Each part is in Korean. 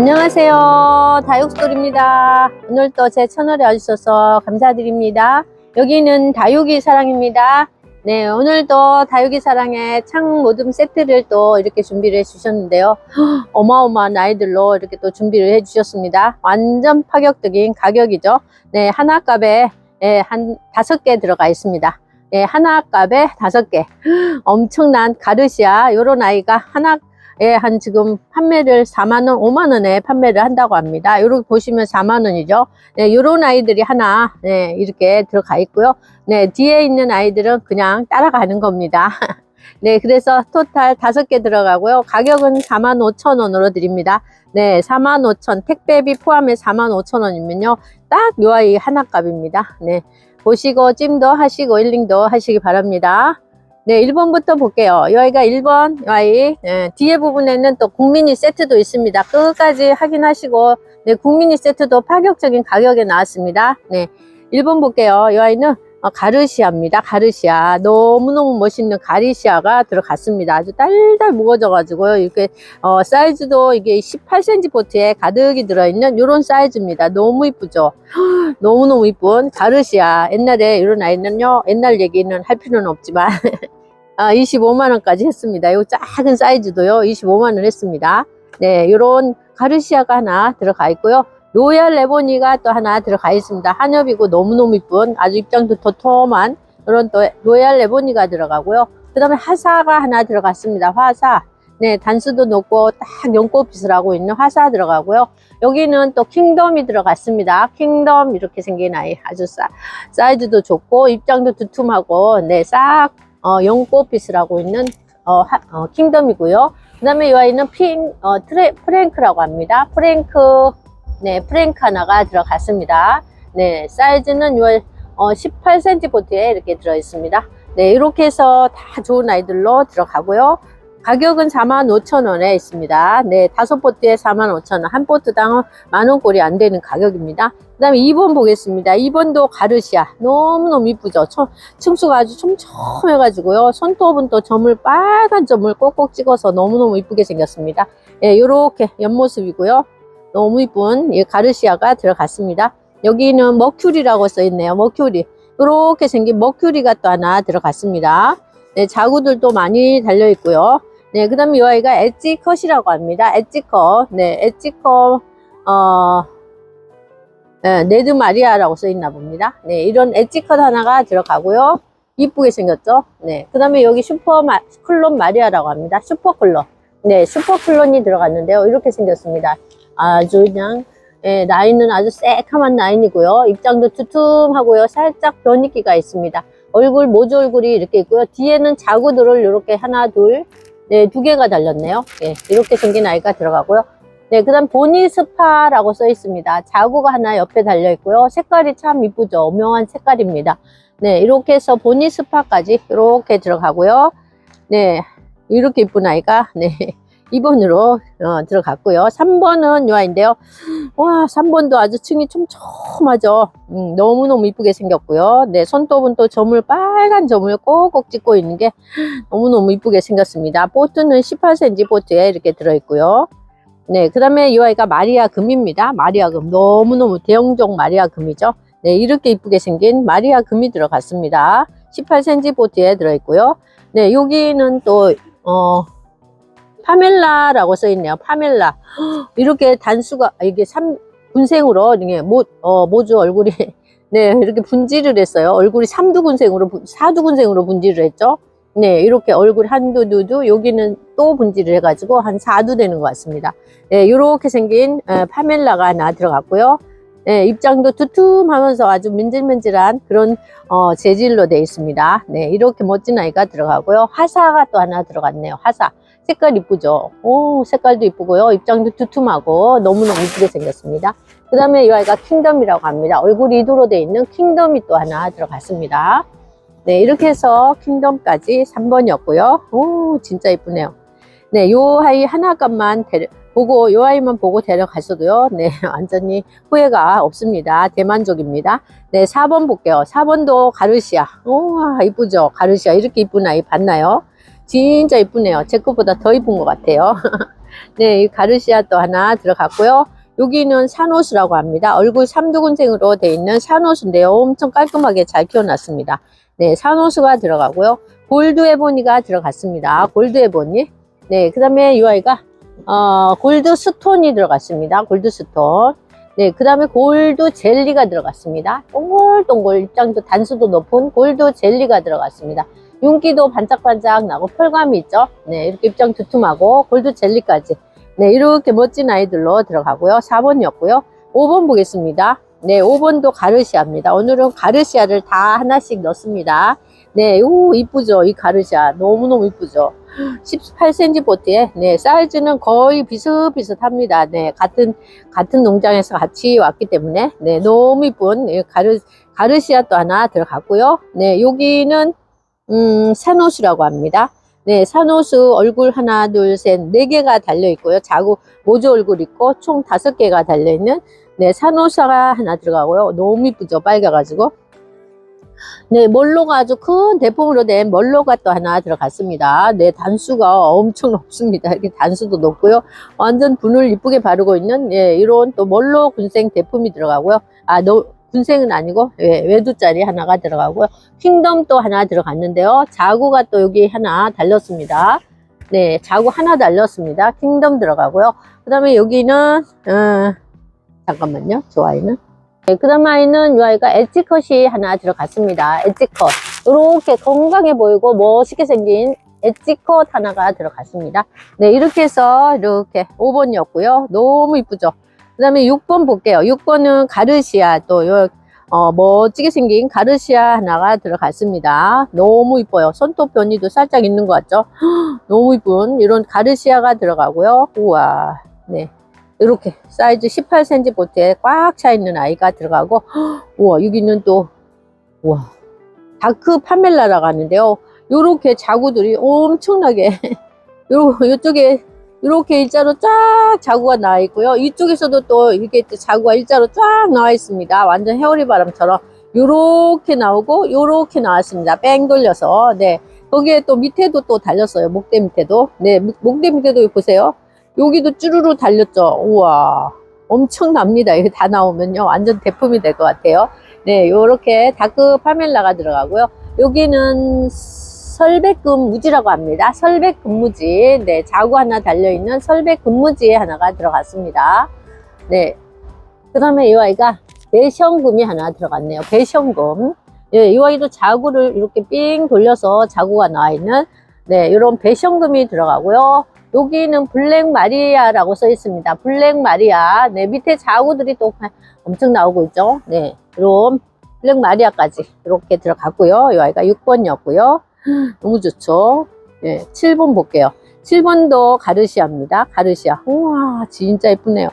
안녕하세요. 다육스토리입니다. 오늘 또제 채널에 와주셔서 감사드립니다. 여기는 다육이 사랑입니다. 네, 오늘도 다육이 사랑의 창 모듬 세트를 또 이렇게 준비를 해 주셨는데요. 어마어마한 아이들로 이렇게 또 준비를 해 주셨습니다. 완전 파격적인 가격이죠. 네, 하나 값에 네, 한 다섯 개 들어가 있습니다. 네, 하나 값에 다섯 개. 엄청난 가르시아, 요런 아이가 하나 예, 한 지금 판매를 4만원, 5만원에 판매를 한다고 합니다. 요렇게 보시면 4만원이죠. 네, 요런 아이들이 하나, 네, 이렇게 들어가 있고요. 네, 뒤에 있는 아이들은 그냥 따라가는 겁니다. 네, 그래서 토탈 다섯 개 들어가고요. 가격은 4만 5천 원으로 드립니다. 네, 4만 5천, 택배비 포함해 4만 5천 원이면요. 딱 요 아이 하나 값입니다. 네, 보시고 찜도 하시고 일링도 하시기 바랍니다. 네, 1번부터 볼게요. 이 아이가 1번, 이 아이. 네, 뒤에 부분에는 또 국민이 세트도 있습니다. 끝까지 확인하시고, 네, 국민이 세트도 파격적인 가격에 나왔습니다. 네, 1번 볼게요. 이 아이는 어, 가르시아입니다. 가르시아. 너무너무 멋있는 가르시아가 들어갔습니다. 아주 딸딸 무거워져가지고요. 이렇게, 어, 사이즈도 이게 18cm 포트에 가득이 들어있는 이런 사이즈입니다. 너무 이쁘죠? 너무너무 이쁜 가르시아. 옛날에 이런 아이는요, 옛날 얘기는 할 필요는 없지만, 아, 25만원까지 했습니다. 이 작은 사이즈도요, 25만원 했습니다. 네, 이런 가르시아가 하나 들어가 있고요. 로얄 레보니가 또 하나 들어가 있습니다. 한엽이고 너무너무 이쁜 아주 입장도 도톰한 그런 또 로얄 레보니가 들어가고요. 그 다음에 화사가 하나 들어갔습니다. 화사. 네, 단수도 높고 딱 연꽃빛을 하고 있는 화사 들어가고요. 여기는 또 킹덤이 들어갔습니다. 킹덤 이렇게 생긴 아이 아주 싸, 사이즈도 좋고 입장도 두툼하고 네, 싹 어, 연꽃빛을 하고 있는 어, 하- 어, 킹덤이고요. 그 다음에 이 아이는 핑, 어, 트레, 프랭크라고 합니다. 프랭크 네, 프랭크 하나가 들어갔습니다. 네, 사이즈는 요, 어, 18cm 보트에 이렇게 들어 있습니다. 네, 이렇게 해서 다 좋은 아이들로 들어가고요. 가격은 45,000원에 있습니다. 네, 다섯 보트에 45,000원. 한 보트당 만원 꼴이 안 되는 가격입니다. 그 다음에 2번 보겠습니다. 2번도 가르시아. 너무너무 이쁘죠? 청- 층수가 아주 촘촘해가지고요. 손톱은 또 점을, 빨간 점을 꼭꼭 찍어서 너무너무 이쁘게 생겼습니다. 예, 요렇게 옆모습이고요. 너무 이쁜 이 가르시아가 들어갔습니다. 여기는 머큐리라고 써 있네요. 머큐리. 이렇게 생긴 머큐리가 또 하나 들어갔습니다. 네, 자구들도 많이 달려 있고요. 네, 그 다음에 이 아이가 엣지컷이라고 합니다. 엣지컷. 네, 엣지컷, 어, 네, 네드 마리아라고 써 있나 봅니다. 네, 이런 엣지컷 하나가 들어가고요. 이쁘게 생겼죠? 네, 그 다음에 여기 슈퍼 마, 클론 마리아라고 합니다. 슈퍼 클론. 네, 슈퍼 클론이 들어갔는데요. 이렇게 생겼습니다. 아주 그냥 예, 라인은 아주 새카만 라인이고요. 입장도 두툼하고요. 살짝 변이기가 있습니다. 얼굴 모주 얼굴이 이렇게 있고요. 뒤에는 자구들을 이렇게 하나 둘, 네, 두 개가 달렸네요. 예, 이렇게 생긴 아이가 들어가고요. 네, 그 다음 보니 스파라고 써 있습니다. 자구가 하나 옆에 달려 있고요. 색깔이 참 이쁘죠. 오묘한 색깔입니다. 네, 이렇게 해서 보니 스파까지 이렇게 들어가고요. 네, 이렇게 이쁜 아이가 네. 2번으로 어, 들어갔고요. 3번은 요 아이인데요. 와, 3번도 아주 층이 촘촘하죠. 음, 너무너무 이쁘게 생겼고요. 네, 손톱은 또 점을, 빨간 점을 꼭꼭 찍고 있는 게 너무너무 이쁘게 생겼습니다. 보트는 18cm 보트에 이렇게 들어있고요. 네, 그 다음에 이 아이가 마리아 금입니다. 마리아 금. 너무너무 대형종 마리아 금이죠. 네, 이렇게 이쁘게 생긴 마리아 금이 들어갔습니다. 18cm 보트에 들어있고요. 네, 여기는 또, 어, 파멜라라고 써 있네요. 파멜라. 이렇게 단수가, 아, 이게 삼, 군생으로, 이게 모, 어, 모주 얼굴이, 네, 이렇게 분질을 했어요. 얼굴이 삼두군생으로, 분- 사두군생으로 분질을 했죠. 네, 이렇게 얼굴 한두, 두두, 여기는 또 분질을 해가지고 한 4두 되는 것 같습니다. 네, 이렇게 생긴 에, 파멜라가 하나 들어갔고요. 네, 입장도 두툼하면서 아주 민질민질한 그런 어, 재질로 되어 있습니다. 네, 이렇게 멋진 아이가 들어가고요. 화사가 또 하나 들어갔네요. 화사. 색깔 이쁘죠? 오, 색깔도 이쁘고요. 입장도 두툼하고 너무너무 이쁘게 생겼습니다. 그 다음에 이 아이가 킹덤이라고 합니다. 얼굴이 이두로 되어 있는 킹덤이 또 하나 들어갔습니다. 네, 이렇게 해서 킹덤까지 3번이었고요. 오, 진짜 이쁘네요. 네, 요 아이 하나 값만 데려, 보고, 요 아이만 보고 데려가셔도요. 네, 완전히 후회가 없습니다. 대만족입니다. 네, 4번 볼게요. 4번도 가르시아. 우와, 이쁘죠? 가르시아. 이렇게 이쁜 아이 봤나요? 진짜 이쁘네요. 제 것보다 더 이쁜 것 같아요. 네, 이 가르시아 또 하나 들어갔고요. 여기는 산호수라고 합니다. 얼굴 삼두근생으로 되어 있는 산호수인데요. 엄청 깔끔하게 잘 키워놨습니다. 네, 산호수가 들어가고요. 골드 에보니가 들어갔습니다. 골드 에보니. 네, 그 다음에 이 아이가, 어, 골드 스톤이 들어갔습니다. 골드 스톤. 네, 그 다음에 골드 젤리가 들어갔습니다. 동글동글 입장도 단수도 높은 골드 젤리가 들어갔습니다. 윤기도 반짝반짝 나고 펄감이 있죠. 네, 이렇게 입장 두툼하고 골드 젤리까지. 네, 이렇게 멋진 아이들로 들어가고요. 4번이었고요. 5번 보겠습니다. 네, 5번도 가르시아입니다. 오늘은 가르시아를 다 하나씩 넣습니다. 네, 오, 이쁘죠? 이 가르시아. 너무너무 이쁘죠? 18cm 보트에, 네, 사이즈는 거의 비슷비슷합니다. 네, 같은, 같은 농장에서 같이 왔기 때문에, 네, 너무 이쁜 예, 가르, 가르시아 또 하나 들어갔고요. 네, 여기는, 음, 산호수라고 합니다. 네, 산호수 얼굴 하나, 둘, 셋, 네 개가 달려 있고요. 자구 모조 얼굴 있고 총 다섯 개가 달려 있는 네, 산호사가 하나 들어가고요. 너무 이쁘죠? 빨개가지고. 네, 멀로가 아주 큰 대품으로 된 멀로가 또 하나 들어갔습니다. 네, 단수가 엄청 높습니다. 이렇게 단수도 높고요. 완전 분을 이쁘게 바르고 있는, 예, 이런 또 멀로 군생 대품이 들어가고요. 아, 너, 군생은 아니고, 예, 외두짜리 하나가 들어가고요. 킹덤 또 하나 들어갔는데요. 자구가 또 여기 하나 달렸습니다. 네, 자구 하나 달렸습니다. 킹덤 들어가고요. 그 다음에 여기는, 어, 잠깐만요. 저 아이는. 네, 그 다음 아이는 이 아이가 엣지컷이 하나 들어갔습니다. 엣지컷. 이렇게 건강해 보이고 멋있게 생긴 엣지컷 하나가 들어갔습니다. 네, 이렇게 해서 이렇게 5번이었고요. 너무 이쁘죠? 그 다음에 6번 볼게요. 6번은 가르시아 또 요, 어, 멋지게 생긴 가르시아 하나가 들어갔습니다. 너무 이뻐요. 손톱 변이도 살짝 있는 것 같죠? 너무 이쁜 이런 가르시아가 들어가고요. 우와, 네. 이렇게 사이즈 18cm 보트에 꽉 차 있는 아이가 들어가고, 우와, 여기는 또, 우와, 다크 파멜라라고 하는데요. 요렇게 자구들이 엄청나게, 요, 요쪽에 이렇게 일자로 쫙 자구가 나와 있고요. 이쪽에서도 또 이렇게 또 자구가 일자로 쫙 나와 있습니다. 완전 헤어리 바람처럼 요렇게 나오고 요렇게 나왔습니다. 뺑 돌려서 네 거기에 또 밑에도 또 달렸어요. 목대 밑에도 네 목- 목대 밑에도 보세요. 여기도 쭈루루 달렸죠. 우와 엄청납니다. 이거 다 나오면요 완전 대품이 될 것 같아요. 네 요렇게 다크 파멜라가 들어가고요. 여기는 설백금 무지라고 합니다. 설백금 무지. 네, 자구 하나 달려있는 설백금 무지에 하나가 들어갔습니다. 네. 그 다음에 이 아이가 배션금이 하나 들어갔네요. 배션금. 예, 이 아이도 자구를 이렇게 삥 돌려서 자구가 나와 있는, 네, 이런 배션금이 들어가고요. 여기는 블랙 마리아라고 써 있습니다. 블랙 마리아. 네, 밑에 자구들이 또 엄청 나오고 있죠. 네, 이런 블랙 마리아까지 이렇게 들어갔고요. 이 아이가 6번이었고요. 너무 좋죠. 네, 7번 볼게요. 7번도 가르시아입니다. 가르시아. 우와, 진짜 예쁘네요.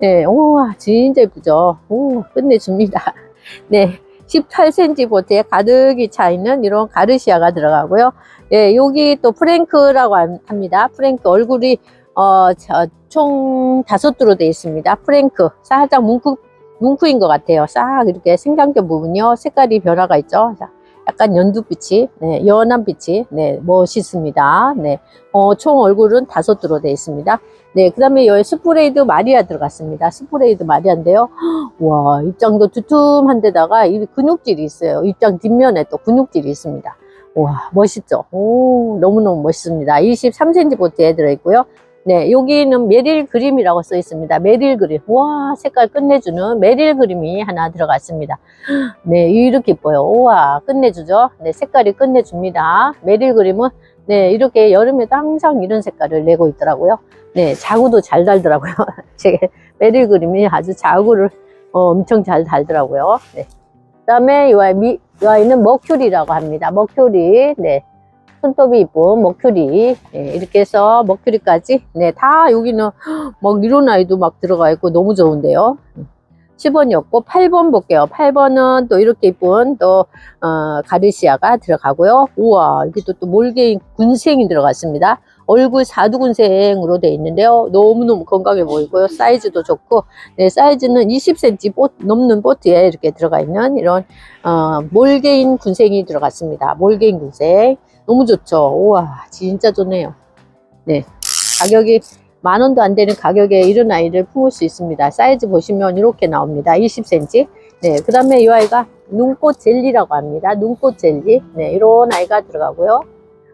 네, 우와, 진짜 예쁘죠. 오, 끝내줍니다. 네, 18cm 보트에 가득이 차 있는 이런 가르시아가 들어가고요. 예, 여기 또 프랭크라고 한- 합니다. 프랭크 얼굴이 어, 저, 총 다섯 두로 되어 있습니다. 프랭크. 살짝 뭉크, 뭉크인 것 같아요. 싹 이렇게 생장점 부분이요. 색깔이 변화가 있죠. 자, 약간 연두빛이, 네, 연한 빛이, 네, 멋있습니다. 네, 어, 총 얼굴은 다섯 두로 되어 있습니다. 네, 그 다음에 여기 스프레이드 마리아 들어갔습니다. 스프레이드 마리아인데요. 와, 입장도 두툼한 데다가 이 근육질이 있어요. 입장 뒷면에 또 근육질이 있습니다. 와, 멋있죠? 오, 너무너무 멋있습니다. 23cm 보트에 들어있고요. 네, 여기는 메릴 그림이라고 써 있습니다. 메릴 그림. 와, 색깔 끝내주는 메릴 그림이 하나 들어갔습니다. 네, 이렇게 이뻐요. 우와, 끝내주죠? 네, 색깔이 끝내줍니다. 메릴 그림은, 네, 이렇게 여름에도 항상 이런 색깔을 내고 있더라고요. 네, 자구도 잘 달더라고요. 제 메릴 그림이 아주 자구를 어, 엄청 잘 달더라고요. 네. 그 다음에 이 아이, 미, 이 아이는 머큐리라고 합니다. 머큐리. 네. 손톱이 이쁜 머큐리. 네, 이렇게 해서 머큐리까지. 네, 다 여기는 막 이런 아이도 막 들어가 있고 너무 좋은데요. 10번이었고 8번 볼게요. 8번은 또 이렇게 이쁜 또 어, 가르시아가 들어가고요. 우와 이게 또, 또 몰개인 군생이 들어갔습니다. 얼굴 사두군생으로 되어 있는데요. 너무너무 건강해 보이고요. 사이즈도 좋고 네, 사이즈는 20cm 보, 넘는 보트에 이렇게 들어가 있는 이런 어, 몰개인 군생이 들어갔습니다. 몰개인 군생 너무 좋죠. 우와 진짜 좋네요. 네 가격이 만 원도 안 되는 가격에 이런 아이를 품을 수 있습니다. 사이즈 보시면 이렇게 나옵니다. 20cm. 네, 그 다음에 이 아이가 눈꽃 젤리라고 합니다. 눈꽃 젤리. 네, 이런 아이가 들어가고요.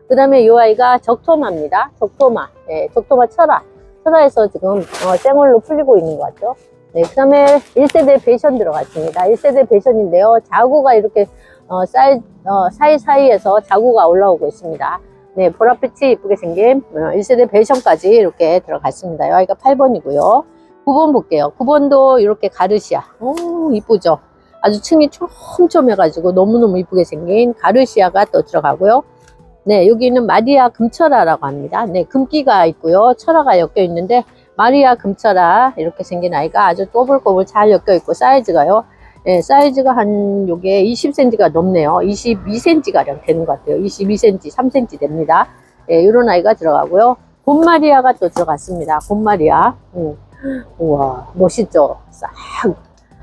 그 다음에 이 아이가 적토마입니다. 적토마. 네, 적토마 철화. 철화에서 지금 어, 생얼로 풀리고 있는 것 같죠. 네, 그 다음에 1세대 베이션 들어갔습니다. 1세대 베이션인데요. 자구가 이렇게 어, 사이, 어, 사이사이에서 자구가 올라오고 있습니다. 네, 보랏빛이 이쁘게 생긴 어, 1세대 베이션까지 이렇게 들어갔습니다. 이 아이가 8번이고요. 9번 볼게요. 9번도 이렇게 가르시아. 오, 이쁘죠? 아주 층이 촘촘해가지고 너무너무 이쁘게 생긴 가르시아가 또 들어가고요. 네, 여기는 마리아 금철아라고 합니다. 네, 금기가 있고요. 철아가 엮여 있는데 마리아 금철아 이렇게 생긴 아이가 아주 꼬불꼬불 잘 엮여 있고 사이즈가요. 네, 사이즈가 한 요게 20cm가 넘네요. 22cm가량 되는 것 같아요. 22cm, 3cm 됩니다. 네, 이런 아이가 들어가고요. 곰마리아가 또 들어갔습니다. 곰마리아. 음. 우와, 멋있죠? 싹.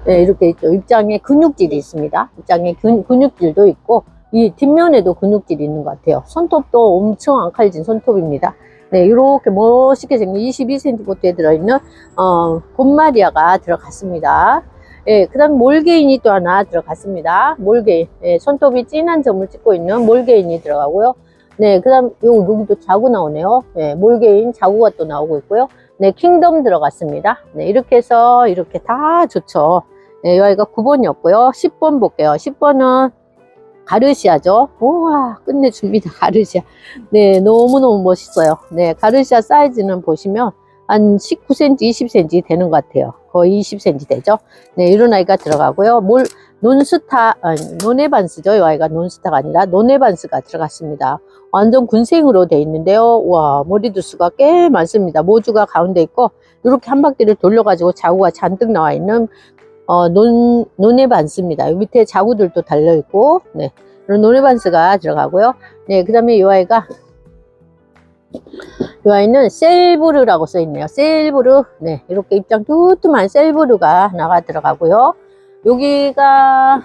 네, 이렇게 있죠. 입장에 근육질이 있습니다. 입장에 근, 근육질도 있고, 이 뒷면에도 근육질이 있는 것 같아요. 손톱도 엄청 앙칼진 손톱입니다. 네, 이렇게 멋있게 생긴 22cm부터에 들어있는, 어, 곰마리아가 들어갔습니다. 예, 그 다음 몰게인이 또 하나 들어갔습니다. 몰게인. 예, 손톱이 진한 점을 찍고 있는 몰게인이 들어가고요. 네, 그 다음, 요, 여기도 자구 나오네요. 네, 몰게인 자구가 또 나오고 있고요. 네, 킹덤 들어갔습니다. 네, 이렇게 해서 이렇게 다 좋죠. 네, 이 아이가 9번이었고요. 10번 볼게요. 10번은 가르시아죠. 우와, 끝내줍니다. 가르시아. 네, 너무너무 멋있어요. 네, 가르시아 사이즈는 보시면 한 19cm, 20cm 되는 것 같아요. 거의 20cm 되죠. 네, 이런 아이가 들어가고요. 몰, 논스타, 아니, 노네반스죠. 이 아이가 논스타가 아니라 노네반스가 들어갔습니다. 완전 군생으로 돼 있는데요. 와, 머리두수가 꽤 많습니다. 모주가 가운데 있고, 이렇게 한 바퀴를 돌려가지고 자구가 잔뜩 나와 있는, 어, 논, 노네반스입니다. 이 밑에 자구들도 달려있고, 네. 이런 노네반스가 들어가고요. 네, 그 다음에 이 아이가, 이 아이는 셀브르라고 써 있네요. 셀브르. 네, 이렇게 입장 두툼한 셀브르가 하나가 들어가고요. 여기가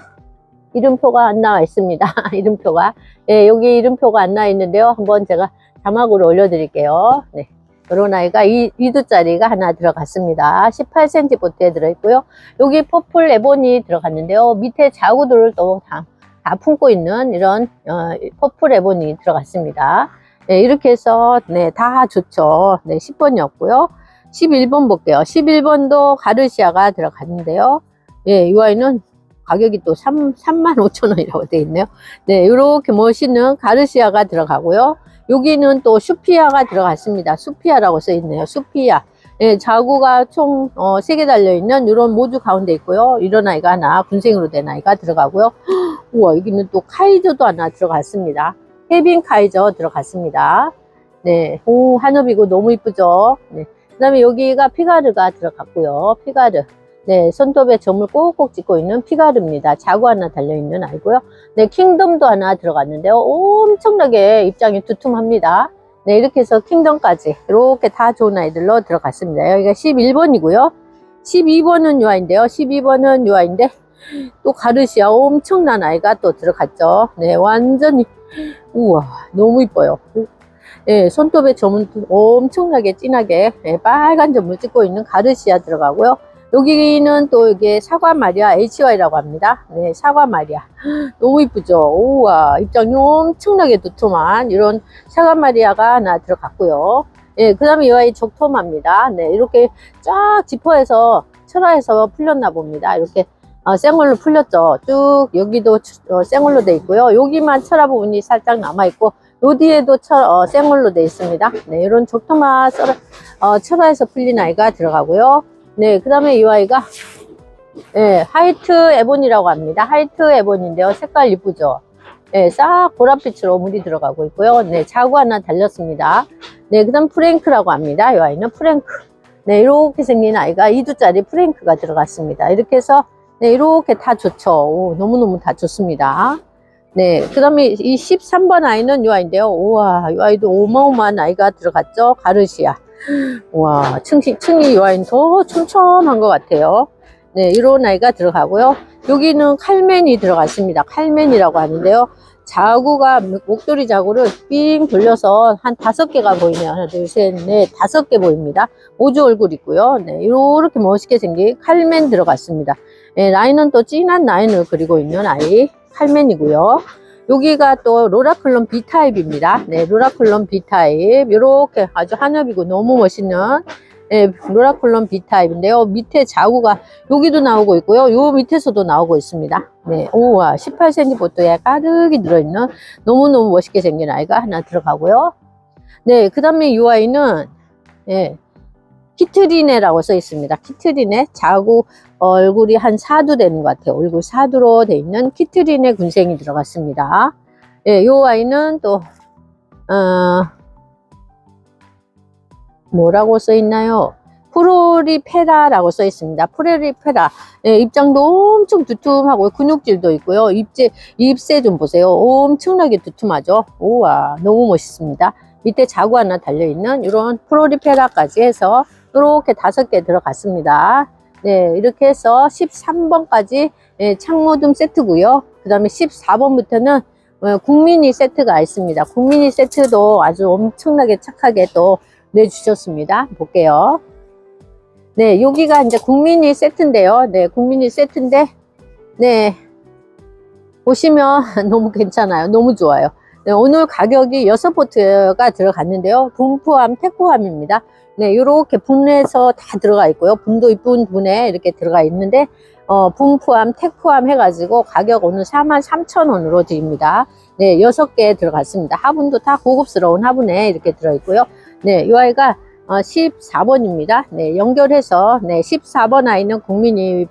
이름표가 안 나와 있습니다. 이름표가. 네, 여기 이름표가 안 나와 있는데요. 한번 제가 자막으로 올려드릴게요. 네. 이런 아이가 2, 2두짜리가 하나 들어갔습니다. 18cm 보트에 들어있고요. 여기 퍼플 에본이 들어갔는데요. 밑에 자구들을 또 다, 다 품고 있는 이런 어, 퍼플 에본이 들어갔습니다. 네, 이렇게 해서 네, 다 좋죠. 네, 10번이었고요. 11번 볼게요. 11번도 가르시아가 들어갔는데요. 예, 이 아이는 가격이 또 3, 3만 5천 원이라고 되어 있네요. 네, 이렇게 멋있는 가르시아가 들어가고요. 여기는 또 수피아가 들어갔습니다. 수피아라고 써 있네요. 수피아. 예, 자구가 총, 어, 3개 달려있는 이런 모주 가운데 있고요. 이런 아이가 하나, 군생으로 된 아이가 들어가고요. 우와, 여기는 또 카이저도 하나 들어갔습니다. 케빈 카이저 들어갔습니다. 네, 오, 한업이고 너무 이쁘죠? 네. 그 다음에 여기가 피가르가 들어갔고요. 피가르. 네, 손톱에 점을 꼭꼭 찍고 있는 피가르입니다. 자구 하나 달려있는 아이고요. 네, 킹덤도 하나 들어갔는데요. 엄청나게 입장이 두툼합니다. 네, 이렇게 해서 킹덤까지 이렇게 다 좋은 아이들로 들어갔습니다. 여기가 11번이고요. 12번은 요 아이인데요. 12번은 요 아이인데 또 가르시아 엄청난 아이가 또 들어갔죠. 네, 완전히 우와 너무 이뻐요. 네, 손톱에 점은 엄청나게 진하게 네, 빨간 점을 찍고 있는 가르시아 들어가고요. 여기는 또 이게 사과 마리아 HY라고 합니다. 네, 사과 마리아. 너무 이쁘죠? 우와, 입장이 엄청나게 두툼한 이런 사과 마리아가 하나 들어갔고요. 네, 그 다음에 이 아이 적토마입니다. 네, 이렇게 쫙 지퍼에서 철화해서 풀렸나 봅니다. 이렇게 어, 생얼로 풀렸죠. 쭉 여기도 어, 생얼로 돼 있고요. 여기만 철화 부분이 살짝 남아 있고 요 뒤에도 철, 어, 생얼로 돼 있습니다. 네, 이런 적토마 썰, 어, 철화해서 풀린 아이가 들어가고요. 네, 그 다음에 이 아이가 네, 하이트 에본이라고 합니다. 하이트 에본인데요. 색깔 이쁘죠? 네, 싹 보랏빛으로 물이 들어가고 있고요. 네, 자구 하나 달렸습니다. 네, 그 다음 프랭크라고 합니다. 이 아이는 프랭크. 네, 이렇게 생긴 아이가 2두짜리 프랭크가 들어갔습니다. 이렇게 해서 네, 이렇게 다 좋죠. 오, 너무너무 다 좋습니다. 네, 그 다음에 이 13번 아이는 이 아이인데요. 우와, 이 아이도 어마어마한 아이가 들어갔죠. 가르시아. 와, 층이, 층이 이 아이는 더 촘촘한 것 같아요. 네, 이런 아이가 들어가고요. 여기는 칼맨이 들어갔습니다. 칼맨이라고 하는데요. 자구가 목도리 자구를 삥 돌려서 한 다섯 개가 보이네요. 하나, 둘, 셋, 넷, 다섯 개 보입니다. 오주 얼굴 있고요. 네, 이렇게 멋있게 생긴 칼맨 들어갔습니다. 네, 라인은 또 진한 라인을 그리고 있는 아이 칼맨이고요. 여기가 또 로라클론 B타입입니다. 네, 로라클론 B타입. 이렇게 아주 한엽이고 너무 멋있는 네, 로라클론 B타입인데요. 밑에 자구가 여기도 나오고 있고요. 요 밑에서도 나오고 있습니다. 네, 오와 18cm 보트에 가득이 들어있는 너무너무 멋있게 생긴 아이가 하나 들어가고요. 네, 그 다음에 이 아이는 네, 키트리네라고 써 있습니다. 키트리네 자구 얼굴이 한 4두 되는 것 같아요. 얼굴 4두로 돼 있는 키트리네 군생이 들어갔습니다. 예, 요 아이는 또, 어, 뭐라고 써 있나요? 프로리페라라고 써 있습니다. 프로리페라. 예, 입장도 엄청 두툼하고 근육질도 있고요. 입제, 입새 좀 보세요. 엄청나게 두툼하죠? 우와, 너무 멋있습니다. 밑에 자구 하나 달려있는 이런 프로리페라까지 해서 이렇게 다섯 개 들어갔습니다. 네, 이렇게 해서 13번까지 예, 창모둠 세트고요. 그 다음에 14번부터는 어, 국민이 세트가 있습니다. 국민이 세트도 아주 엄청나게 착하게 또 내주셨습니다. 볼게요. 네, 여기가 이제 국민이 세트인데요. 네, 국민이 세트인데, 네, 보시면 너무 괜찮아요. 너무 좋아요. 네, 오늘 가격이 6포트가 들어갔는데요. 분포함, 택포함입니다. 네, 요렇게 분해서 다 들어가 있고요. 분도 이쁜 분에 이렇게 들어가 있는데, 어, 분 포함, 택 포함 해가지고 가격 오늘 43,000원으로 드립니다. 네, 6개 들어갔습니다. 화분도 다 고급스러운 화분에 이렇게 들어있고요. 네, 이 아이가 어, 14번입니다. 네, 연결해서 네, 14번 아이는 국민이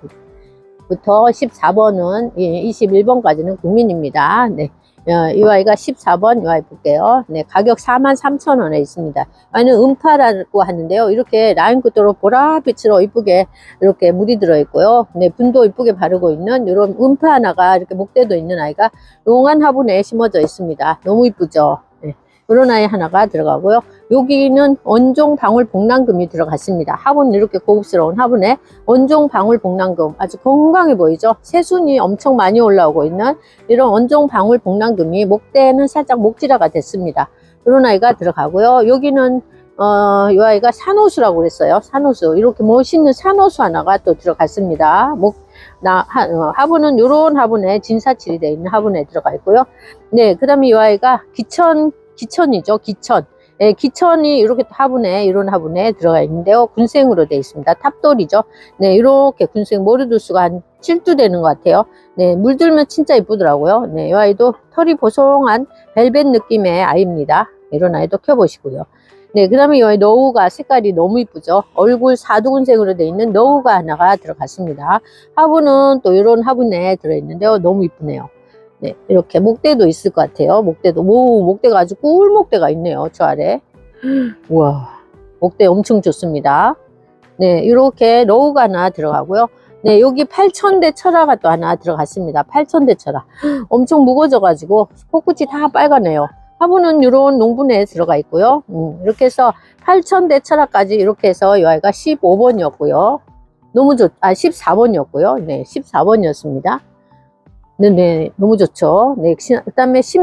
부터 14번은 21번까지는 국민입니다. 네. 어, 이 아이가 14번 이 아이 볼게요. 네, 가격 43,000원에 있습니다. 아이는 음파라고 하는데요. 이렇게 라인 끝으로 보랏빛으로 이쁘게 이렇게 물이 들어 있고요. 네, 분도 이쁘게 바르고 있는 이런 음파 하나가 이렇게 목대도 있는 아이가 용한 화분에 심어져 있습니다. 너무 이쁘죠? 네, 이런 아이 하나가 들어가고요. 여기는 원종 방울 복랑금이 들어갔습니다. 화분 이렇게 고급스러운 화분에 원종 방울 복랑금 아주 건강해 보이죠? 새순이 엄청 많이 올라오고 있는 이런 원종 방울 복랑금이 목대는 살짝 목지라가 됐습니다. 이런 아이가 들어가고요. 여기는 어, 이 아이가 산호수라고 그랬어요. 산호수. 이렇게 멋있는 산호수 하나가 또 들어갔습니다. 목, 나, 하, 어, 화분은 요런 화분에 진사칠이 되어 있는 화분에 들어가 있고요. 네, 그 다음에 이 아이가 기천, 기천이죠. 기천. 예, 기천이 이렇게 화분에 이런 화분에 들어가 있는데요. 군생으로 되어 있습니다. 탑돌이죠. 네, 이렇게 군생 모르두수가 한 7두 되는 것 같아요. 네, 물들면 진짜 이쁘더라고요. 네, 이 아이도 털이 보송한 벨벳 느낌의 아이입니다. 이런 아이도 켜보시고요. 네, 그 다음에 이 아이 너우가 색깔이 너무 이쁘죠. 얼굴 사두근색으로 되어 있는 너우가 하나가 들어갔습니다. 화분은 또 이런 화분에 들어있는데요. 너무 이쁘네요. 네, 이렇게 목대도 있을 것 같아요. 목대도. 오, 목대가 아주 꿀목대가 있네요. 저 아래. 우와, 목대 엄청 좋습니다. 네, 이렇게 로우가 하나 들어가고요. 네, 여기 8천대 철화가 또 하나 들어갔습니다. 8천대 철화. 엄청 무거워져가지고 코끝이 다 빨가네요. 화분은 이런 농분에 들어가 있고요. 음, 이렇게 해서 8천대 철화까지 이렇게 해서 이 아이가 15번이었고요. 너무 좋, 아, 14번이었고요. 네, 14번이었습니다. 네 네, 너무 좋죠. 네, 그 다음에 10,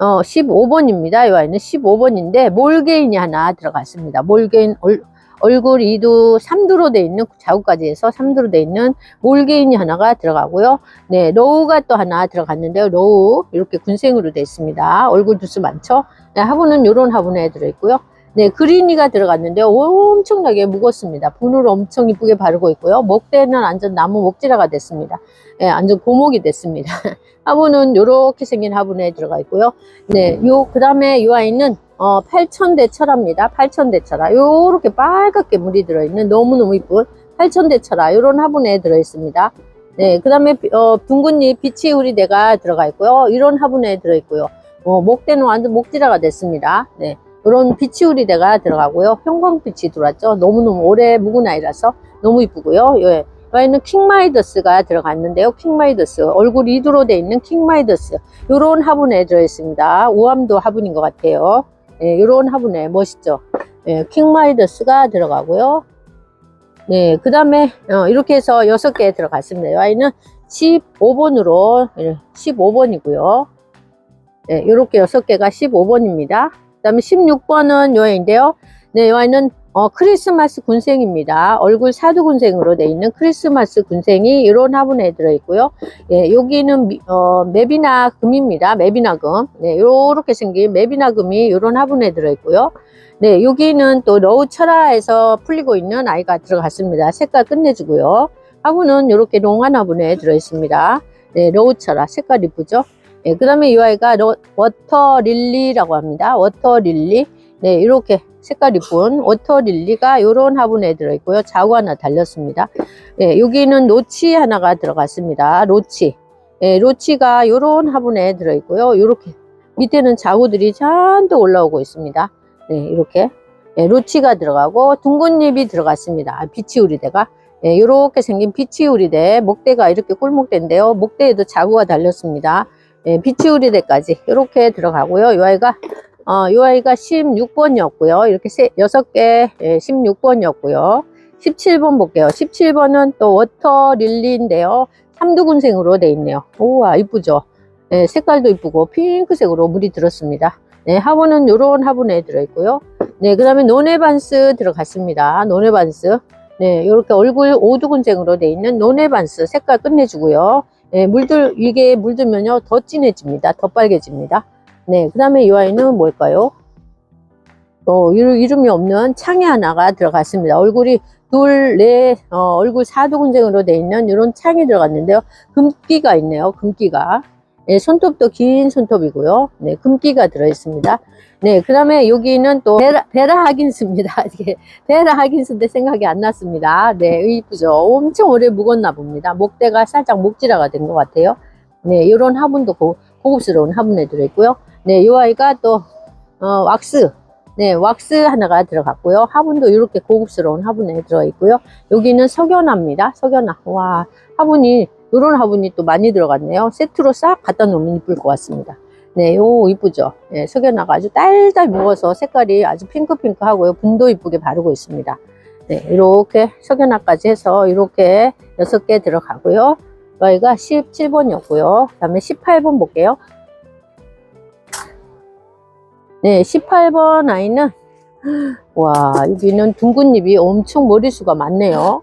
어, 15번입니다. 이 아이는 15번인데, 몰게인이 하나 들어갔습니다. 몰게인, 얼, 얼굴 2두, 3두로 돼 있는, 자구까지 해서 3두로 돼 있는 몰게인이 하나가 들어가고요. 네, 로우가 또 하나 들어갔는데요. 로우, 이렇게 군생으로 돼 있습니다. 얼굴 두수 많죠? 네, 화분은 요런 화분에 들어있고요. 네, 그린이가 들어갔는데요. 엄청나게 무겁습니다. 분을 엄청 이쁘게 바르고 있고요. 목대는 완전 나무 목지라가 됐습니다. 네, 완전 고목이 됐습니다. 화분은 요렇게 생긴 화분에 들어가 있고요. 네, 요, 그 다음에 이 아이는 어, 8천대 철화입니다. 8천대 철화. 요렇게 빨갛게 물이 들어있는 너무너무 이쁜 8천대 철화. 요런 화분에 들어있습니다. 네, 그 다음에 어, 둥근잎 비치 우리대가 들어가 있고요. 이런 화분에 들어있고요. 어, 목대는 완전 목지라가 됐습니다. 네. 이런 비치우리 대가 들어가고요. 형광빛이 들어왔죠. 너무너무 오래 묵은 아이라서 너무 이쁘고요. 예. 여기는 킹마이더스가 들어갔는데요. 킹마이더스. 얼굴 이두로 되어 있는 킹마이더스. 요런 화분에 들어있습니다. 우암도 화분인 것 같아요. 예, 요런 화분에 멋있죠. 예, 킹마이더스가 들어가고요. 네, 그 다음에 어, 이렇게 해서 6개 들어갔습니다. 이 아이는 15번으로 15번이고요. 네, 요렇게 여섯 개가 15번입니다. 그 다음에 16번은 요 아이인데요. 네, 요 아이는 어, 크리스마스 군생입니다. 얼굴 사두 군생으로 돼 있는 크리스마스 군생이 이런 화분에 들어있고요. 예, 여기는 미- 어, 메비나 금입니다. 메비나 금. 네, 요렇게 생긴 메비나 금이 이런 화분에 들어있고요. 네, 여기는 또 러우 철화에서 풀리고 있는 아이가 들어갔습니다. 색깔 끝내주고요. 화분은 이렇게 롱한 화분에 들어있습니다. 네, 러우 철화 색깔 이쁘죠? 네, 그 다음에 이 아이가 러- 워터 릴리라고 합니다. 워터 릴리. 네, 이렇게 색깔 이쁜 워터 릴리가 이런 화분에 들어있고요. 자구 하나 달렸습니다. 네, 여기는 로치 하나가 들어갔습니다. 로치. 네, 로치가 이런 화분에 들어있고요. 이렇게 밑에는 자구들이 잔뜩 올라오고 있습니다. 네, 이렇게. 네, 로치가 들어가고 둥근 잎이 들어갔습니다. 아, 비치우리대가. 네, 이렇게 생긴 비치우리대. 목대가 이렇게 꿀목대인데요. 목대에도 자구가 달렸습니다. 네, 비치우리대까지 이렇게 들어가고요. 이 아이가 어, 이 아이가 16번이었고요. 이렇게 세, 6개, 예, 16번이었고요. 17번 볼게요. 17번은 또 워터 릴리인데요. 삼두군생으로 돼 있네요. 우와, 이쁘죠? 예, 색깔도 이쁘고 핑크색으로 물이 들었습니다. 네, 화분은 요런 화분에 들어있고요. 네, 그 다음에 노네반스 들어갔습니다. 노네반스. 네, 요렇게 얼굴 오두군생으로 돼 있는 노네반스 색깔 끝내주고요. 네, 물들, 이게 물들면요, 더 진해집니다. 더 빨개집니다. 네, 그 다음에 이 아이는 뭘까요? 어, 이름- 이름이 없는 창이 하나가 들어갔습니다. 얼굴이 둘, 넷, 어, 얼굴 사두군생으로 돼 있는 이런 창이 들어갔는데요. 금기가 있네요. 금기가. 네, 손톱도 긴 손톱이고요. 네, 금기가 들어 있습니다. 네, 그 다음에 여기는 또 베라, 베라 하긴스입니다. 이게 베라 하긴스인데 생각이 안 났습니다. 네, 이쁘죠? 엄청 오래 묵었나 봅니다. 목대가 살짝 목질화가 된 것 같아요. 네, 이런 화분도 고, 고급스러운 화분에 들어있고요. 네, 이 아이가 또, 어, 왁스. 네, 왁스 하나가 들어갔고요. 화분도 이렇게 고급스러운 화분에 들어있고요. 여기는 석연화입니다. 석연화. 와, 화분이, 이런 화분이 또 많이 들어갔네요. 세트로 싹 갖다 놓으면 이쁠 것 같습니다. 네, 요 이쁘죠? 네, 석연화가 아주 딸딸 묵어서 색깔이 아주 핑크핑크 하고요. 분도 이쁘게 바르고 있습니다. 네, 이렇게 석연화까지 해서 이렇게 6개 들어가고요. 여기가 17번이었고요. 그 다음에 18번 볼게요. 네, 18번 아이는 와 여기는 둥근 잎이 엄청 머리수가 많네요.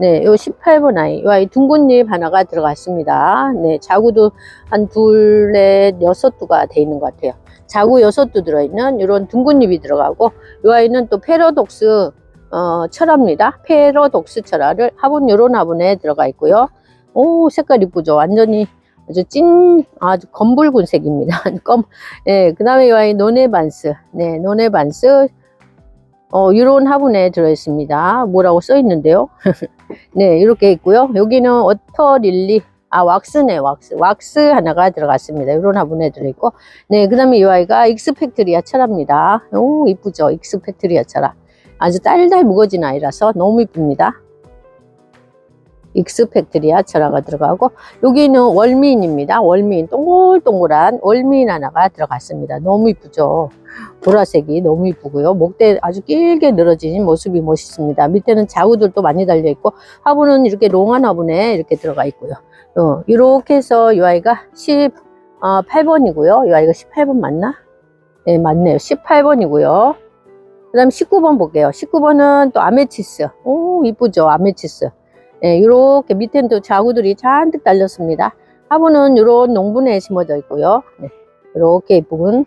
네, 요 18번 아이, 요 아이 둥근 잎 하나가 들어갔습니다. 네, 자구도 한 둘, 넷, 여섯 두가 돼 있는 것 같아요. 자구 여섯 두 들어있는 이런 둥근 잎이 들어가고 요 아이는 또 페러독스 어, 철화입니다. 페러독스 철화를 화분 요런 화분에 들어가 있고요. 오 색깔 이쁘죠. 완전히 아주 찐 아주 검붉은 색입니다. 검. 네, 그 다음에 이 아이 노네반스. 네, 노네반스. 어, 이런 화분에 들어있습니다. 뭐라고 써 있는데요. 네, 이렇게 있고요. 여기는 워터 릴리. 아, 왁스네, 왁스. 왁스 하나가 들어갔습니다. 이런 화분에 들어있고. 네, 그 다음에 이 아이가 익스팩트리아 철화입니다. 오, 이쁘죠? 익스팩트리아 철화. 아주 딸달 무거진 아이라서 너무 이쁩니다. 익스팩트리아 철화가 들어가고 여기는 월미인입니다. 월미인 동글동글한 월미인 하나가 들어갔습니다. 너무 이쁘죠. 보라색이 너무 이쁘고요. 목대 아주 길게 늘어진 모습이 멋있습니다. 밑에는 자구들도 많이 달려 있고 화분은 이렇게 롱한 화분에 이렇게 들어가 있고요. 어, 이렇게 해서 이 아이가 18번이고요. 이 아이가 18번 맞나? 네, 맞네요. 18번이고요. 그 다음 19번 볼게요. 19번은 또 아메치스. 오, 이쁘죠? 아메치스. 네, 이렇게 밑에는 또 자구들이 잔뜩 달렸습니다. 화분은 이런 농분에 심어져 있고요. 네, 이렇게 이쁜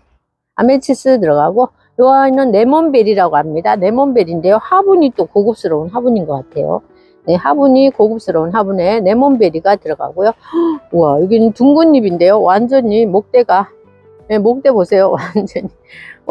아메치스 들어가고 요 아이는 레몬벨이라고 합니다. 레몬벨인데요. 화분이 또 고급스러운 화분인 것 같아요. 네, 화분이 고급스러운 화분에 레몬베리가 들어가고요. 우와, 여기는 둥근 잎인데요. 완전히 목대가, 네, 목대 보세요. 완전히,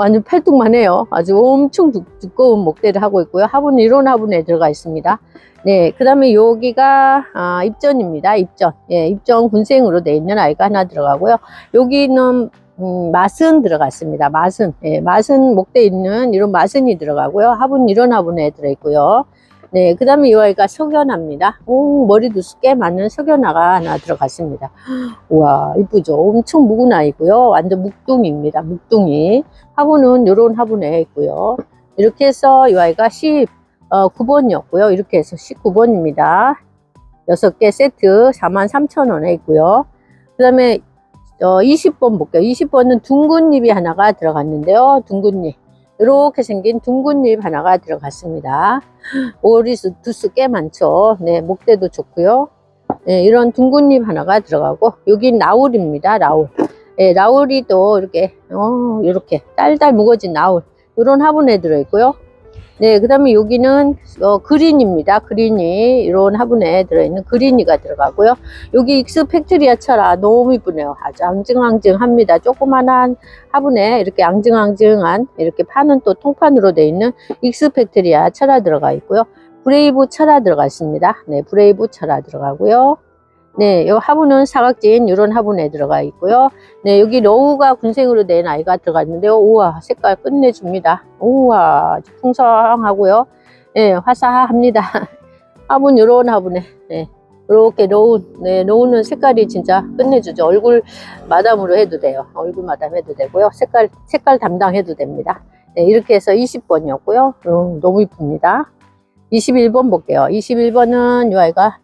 완전 팔뚝만 해요. 아주 엄청 두, 두꺼운 목대를 하고 있고요. 화분은 이런 화분에 들어가 있습니다. 네, 그 다음에 여기가, 아, 입전입니다. 입전. 예, 입전 군생으로 되어 있는 아이가 하나 들어가고요. 여기는 음, 맛은 들어갔습니다. 맛은. 예, 맛은 목대 있는 이런 맛은이 들어가고요. 화분 이런 화분에 들어있고요. 네, 그 다음에 이 아이가 석연화입니다. 오, 머리도 꽤 많은 석연화가 하나 들어갔습니다. 우와, 이쁘죠? 엄청 묵은 아이고요. 완전 묵둥이입니다. 묵둥이. 화분은 이런 화분에 있고요. 이렇게 해서 이 아이가 19번이었고요. 이렇게 해서 19번입니다. 6개 세트 43,000원에 있고요. 그 다음에 저 20번 볼게요. 20번은 둥근 잎이 하나가 들어갔는데요. 둥근 잎. 이렇게 생긴 둥근 잎 하나가 들어갔습니다. 오리수 두수 꽤 많죠. 네, 목대도 좋고요. 네, 이런 둥근 잎 하나가 들어가고 여기 나울입니다. 나울. 네, 나울이 또 이렇게 어, 이렇게 딸딸 무거진 나울. 이런 화분에 들어 있고요. 네, 그 다음에 여기는 어, 그린입니다. 그린이 이런 화분에 들어있는 그린이가 들어가고요. 여기 익스 팩트리아 철아 너무 이쁘네요. 아주 앙증앙증합니다. 조그만한 화분에 이렇게 앙증앙증한 이렇게 파는 또 통판으로 되어 있는 익스 팩트리아 철아 들어가 있고요. 브레이브 철아 들어가 있습니다. 네, 브레이브 철아 들어가고요. 네, 이 화분은 사각진 이런 화분에 들어가 있고요. 네, 여기 러우가 군생으로 된 아이가 들어갔는데요. 우와, 색깔 끝내줍니다. 우와, 풍성하고요. 네, 화사합니다. 화분 이런 화분에, 네, 이렇게 러우, 네, 러우는 색깔이 진짜 끝내주죠. 얼굴 마담으로 해도 돼요. 얼굴 마담 해도 되고요. 색깔, 색깔 담당해도 됩니다. 네, 이렇게 해서 20번이었고요. 음, 너무 이쁩니다. 21번 볼게요. 21번은 이 아이가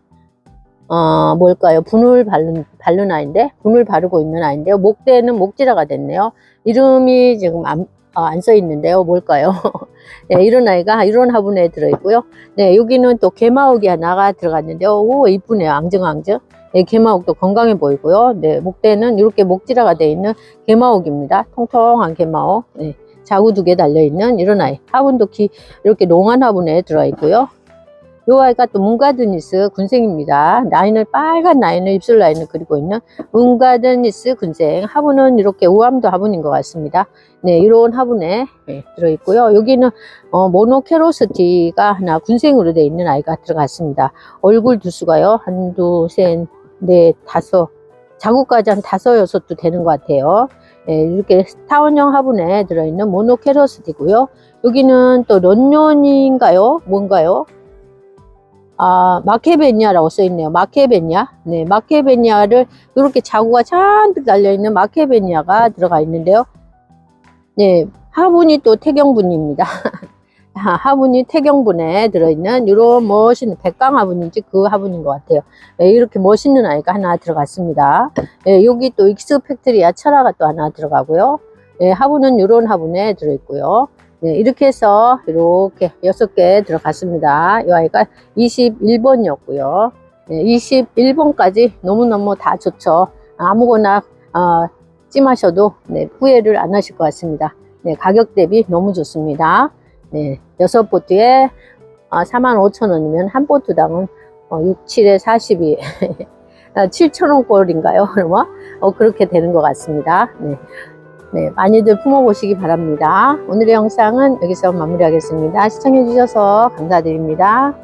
어, 뭘까요? 분을 바른, 바른 아이인데, 분을 바르고 있는 아이인데요. 목대는 목지라가 됐네요. 이름이 지금 안, 어, 안써 있는데요. 뭘까요? 네, 이런 아이가 이런 화분에 들어있고요. 네, 여기는 또 개마옥이 하나가 들어갔는데요. 오, 이쁘네요. 앙증앙증. 네, 개마옥도 건강해 보이고요. 네, 목대는 이렇게 목지라가 되어 있는 개마옥입니다. 통통한 개마옥. 네, 자구 두 개 달려있는 이런 아이. 화분도 기, 이렇게 농한 화분에 들어있고요. 요 아이가 또 문가드니스 군생입니다. 라인을 빨간 라인을 입술 라인을 그리고 있는 문가드니스 군생. 화분은 이렇게 우암도 화분인 것 같습니다. 네, 이런 화분에 네, 들어있고요. 여기는 어, 모노케로스티가 하나 군생으로 되어 있는 아이가 들어갔습니다. 얼굴 두수가요. 한두, 셋, 넷, 다섯. 자국까지 한 다섯, 여섯도 되는 것 같아요. 네, 이렇게 타원형 화분에 들어있는 모노케로스티고요. 여기는 또 런년인가요? 뭔가요? 아, 마케베니아라고 써있네요. 마케베니아. 네, 마케베니아를 이렇게 자구가 잔뜩 달려있는 마케베니아가 들어가 있는데요. 네, 화분이 또 태경분입니다. 아, 화분이 태경분에 들어있는 이런 멋있는 백강 화분인지 그 화분인 것 같아요. 네, 이렇게 멋있는 아이가 하나 들어갔습니다. 네, 여기 또 익스 팩트리아 철화가 또 하나 들어가고요. 네, 화분은 이런 화분에 들어있고요. 네, 이렇게 해서 이렇게 여섯 개 들어갔습니다. 이 아이가 21번이었고요. 네, 21번까지 너무너무 다 좋죠. 아무거나 어, 찜하셔도 네, 후회를 안 하실 것 같습니다. 네, 가격 대비 너무 좋습니다. 네, 여섯 보트에 어, 45,000원이면 한 보트당은 어, 6, 7에 42 7,000원 꼴인가요? 그러면 어, 그렇게 되는 것 같습니다. 네. 네, 많이들 품어보시기 바랍니다. 오늘의 영상은 여기서 마무리하겠습니다. 시청해주셔서 감사드립니다.